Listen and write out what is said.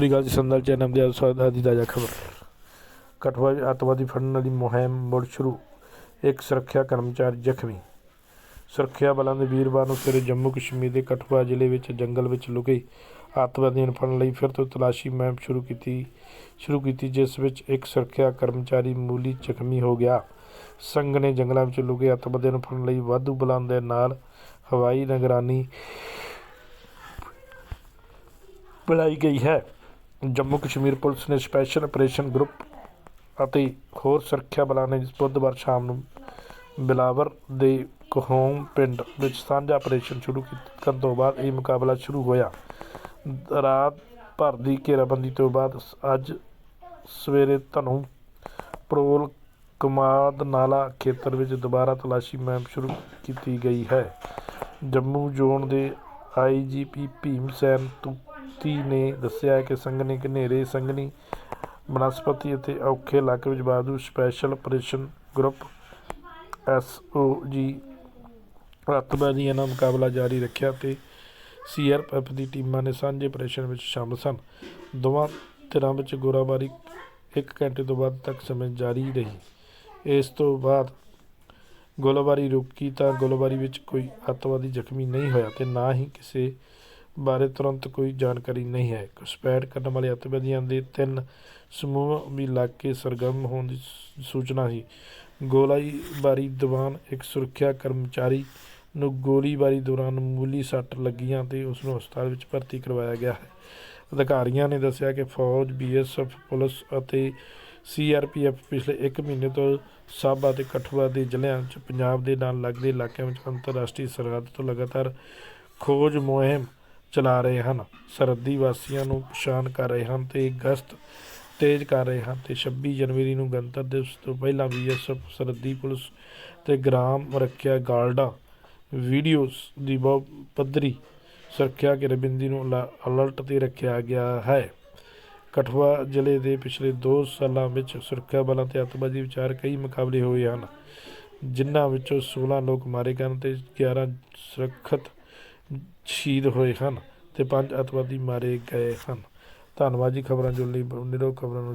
ਸ੍ਰੀ ਅਕਾਲ ਜੀ, ਸੰਦਲ ਚੈਨਲ ਦੇ ਸਵਾਗਤ ਦੀ ਤਾਜ਼ਾ ਖਬਰ। ਕਠਵਾ ਵਿੱਚ ਅੱਤਵਾਦੀ ਫੜਨ ਵਾਲੀ ਮੁਹਿੰਮ ਮੁੜ ਸ਼ੁਰੂ, ਇੱਕ ਸੁਰੱਖਿਆ ਕਰਮਚਾਰੀ ਜ਼ਖਮੀ। ਸੁਰੱਖਿਆ ਬਲਾਂ ਦੇ ਵੀਰਵਾਰ ਨੂੰ ਸਵੇਰੇ ਜੰਮੂ ਕਸ਼ਮੀਰ ਦੇ ਕਠਵਾ ਜ਼ਿਲ੍ਹੇ ਵਿੱਚ ਜੰਗਲ ਵਿੱਚ ਲੁਕੇ ਅੱਤਵਾਦੀਆਂ ਨੂੰ ਫੜਨ ਲਈ ਫਿਰ ਤੋਂ ਤਲਾਸ਼ੀ ਮੁਹਿੰਮ ਸ਼ੁਰੂ ਕੀਤੀ ਸ਼ੁਰੂ ਕੀਤੀ, ਜਿਸ ਵਿੱਚ ਇੱਕ ਸੁਰੱਖਿਆ ਕਰਮਚਾਰੀ ਮੂਲੀ ਜ਼ਖਮੀ ਹੋ ਗਿਆ। ਸੰਘ ਨੇ ਜੰਗਲਾਂ ਵਿੱਚ ਲੁਕੇ ਅੱਤਵਾਦੀਆਂ ਨੂੰ ਫੜਨ ਲਈ ਵਾਧੂ ਬਲਾਂ ਦੇ ਨਾਲ ਹਵਾਈ ਨਿਗਰਾਨੀ ਬਣਾਈ ਗਈ ਹੈ। ਜੰਮੂ ਕਸ਼ਮੀਰ ਪੁਲਿਸ ਨੇ ਸਪੈਸ਼ਲ ਆਪਰੇਸ਼ਨ ਗਰੁੱਪ ਅਤੇ ਹੋਰ ਸੁਰੱਖਿਆ ਬਲਾਂ ਨੇ ਬੁੱਧਵਾਰ ਸ਼ਾਮ ਨੂੰ ਬਿਲਾਵਰ ਦੇ ਕਹੋਮ ਪਿੰਡ ਵਿੱਚ ਸਾਂਝਾ ਆਪਰੇਸ਼ਨ ਸ਼ੁਰੂ ਕਰਨ ਤੋਂ ਬਾਅਦ ਇਹ ਮੁਕਾਬਲਾ ਸ਼ੁਰੂ ਹੋਇਆ। ਰਾਤ ਭਰ ਦੀ ਘੇਰਾਬੰਦੀ ਤੋਂ ਬਾਅਦ ਸ- ਅੱਜ ਸਵੇਰੇ ਧਨੂ ਪਰੋਲ ਕਮਾਦ ਨਾਲਾ ਖੇਤਰ ਵਿੱਚ ਦੁਬਾਰਾ ਤਲਾਸ਼ੀ ਮੁਹਿੰਮ ਸ਼ੁਰੂ ਕੀਤੀ ਗਈ ਹੈ। ਜੰਮੂ ਜ਼ੋਨ ਦੇ ਆਈਜੀਪੀ ਭੀਮ ਸੈਨ ਤੁਤੀ ਨੇ ਦੱਸਿਆ ਕਿ ਸੰਘ ਨੇ ਘਨੇਰੇ, ਸੰਘਣੀ ਬਨਸਪਤੀ ਅਤੇ ਔਖੇ ਇਲਾਕੇ ਵਿੱਚ ਬਾਦੂ ਸਪੈਸ਼ਲ ਆਪਰੇਸ਼ਨ ਗਰੁੱਪ ਐਸਓਜੀ ਅੱਤਵਾਦੀਆਂ ਨਾਲ ਮੁਕਾਬਲਾ ਜਾਰੀ ਰੱਖਿਆ ਤੇ ਸੀਆਰਪੀਐਫ ਦੀ ਟੀਮਾਂ ਨੇ ਸਾਂਝੇ ਆਪਰੇਸ਼ਨ ਵਿੱਚ ਸ਼ਾਮਲ ਸਨ। ਦੋਵਾਂ ਧਿਰਾਂ ਵਿੱਚ ਗੋਲਾਬਾਰੀ 1 ਘੰਟੇ ਤੋਂ ਵੱਧ ਤੱਕ ਸਮੇਂ ਜਾਰੀ ਰਹੀ। ਇਸ ਤੋਂ ਬਾਅਦ ਗੋਲਾਬਾਰੀ ਰੁਕੀ ਤਾਂ ਗੋਲਾਬਾਰੀ ਵਿੱਚ ਕੋਈ ਅੱਤਵਾਦੀ ਜ਼ਖਮੀ ਨਹੀਂ ਹੋਇਆ ਤੇ ਨਾ ਹੀ ਕਿਸੇ ਬਾਰੇ ਤੁਰੰਤ ਕੋਈ ਜਾਣਕਾਰੀ ਨਹੀਂ ਹੈ। ਘੁਸਪੈਠ ਕਰਨ ਵਾਲੇ ਅੱਤਵਾਦੀਆਂ ਦੇ ਤਿੰਨ ਸਮੂਹ ਵੀ ਇਲਾਕੇ ਸਰਗਰਮ ਹੋਣ ਦੀ ਸੂਚਨਾ ਸੀ। ਗੋਲਾਬਾਰੀ ਦੌਰਾਨ ਇੱਕ ਸੁਰੱਖਿਆ ਕਰਮਚਾਰੀ ਨੂੰ ਗੋਲੀਬਾਰੀ ਦੌਰਾਨ ਮਾਮੂਲੀ ਸੱਟ ਲੱਗੀਆਂ ਤੇ ਉਸ ਨੂੰ ਹਸਪਤਾਲ ਵਿੱਚ ਭਰਤੀ ਕਰਵਾਇਆ ਗਿਆ ਹੈ। ਅਧਿਕਾਰੀਆਂ ਨੇ ਦੱਸਿਆ ਕਿ ਫੌਜ ਬੀਐਸਐਫ ਪੁਲਿਸ ਅਤੇ ਸੀਆਰਪੀਐਫ ਪਿਛਲੇ 1 ਮਹੀਨੇ ਤੋਂ ਸਾਬਾ ਤੇ ਕਠੂਆ ਦੇ ਜ਼ਿਲ੍ਹਿਆਂ 'ਚ ਪੰਜਾਬ ਦੇ ਨਾਲ ਲੱਗਦੇ ਇਲਾਕਿਆਂ ਵਿੱਚ ਅੰਤਰਰਾਸ਼ਟਰੀ ਸਰਹੱਦ ਤੋਂ ਲਗਾਤਾਰ ਖੋਜ ਮੁਹਿੰਮ ਚਲਾ ਰਹੇ ਹਨ। ਸਰਹੱਦੀ ਵਾਸੀਆਂ ਨੂੰ ਪਛਾਣ ਕਰ ਰਹੇ ਹਨ ਤੇ ਗਸ਼ਤ ਤੇਜ਼ ਕਰ ਰਹੇ ਹਨ ਤੇ 26 ਜਨਵਰੀ ਨੂੰ ਗਣਤੰਤਰ ਦਿਵਸ ਤੋਂ ਪਹਿਲਾਂ ਬੀਐਸਐਫ, ਸਰਹੱਦੀ ਪੁਲਿਸ ਤੇ ਗ੍ਰਾਮ ਰੱਖਿਆ ਗਾਰਡਾਂ ਵੀਡੀਓਜ਼ ਦੀ ਬਹੁ, ਪੱਧਰੀ ਸੁਰੱਖਿਆ ਘੇਰਾਬੰਦੀ ਨੂੰ ਅਲਾ- ਅਲਰਟ ਤੇ ਰੱਖਿਆ ਗਿਆ ਹੈ। ਕਠਵਾ ਜ਼ਿਲ੍ਹੇ ਦੇ ਪਿਛਲੇ 2 ਸਾਲਾਂ ਵਿੱਚ ਸੁਰੱਖਿਆ ਬਲਾਂ ਤੇ ਅੱਤਵਾਦੀ ਵਿਚਾਰ ਕਈ ਮੁਕਾਬਲੇ ਹੋਏ ਹਨ, ਜਿਨ੍ਹਾਂ ਵਿੱਚੋਂ 16 ਲੋਕ ਮਾਰੇ ਗਏ ਹਨ ਤੇ 11 ਸੁਰੱਖਿਅਤ ਸ਼ਹੀਦ ਹੋਏ ਹਨ ਅਤੇ ਪੰਜ ਅੱਤਵਾਦੀ ਮਾਰੇ ਗਏ ਹਨ। ਧੰਨਵਾਦ ਜੀ ਖਬਰਾਂ ਜੁੜਨ ਲਈ ਨਿਰੋ ਖਬਰਾਂ ਨੂੰ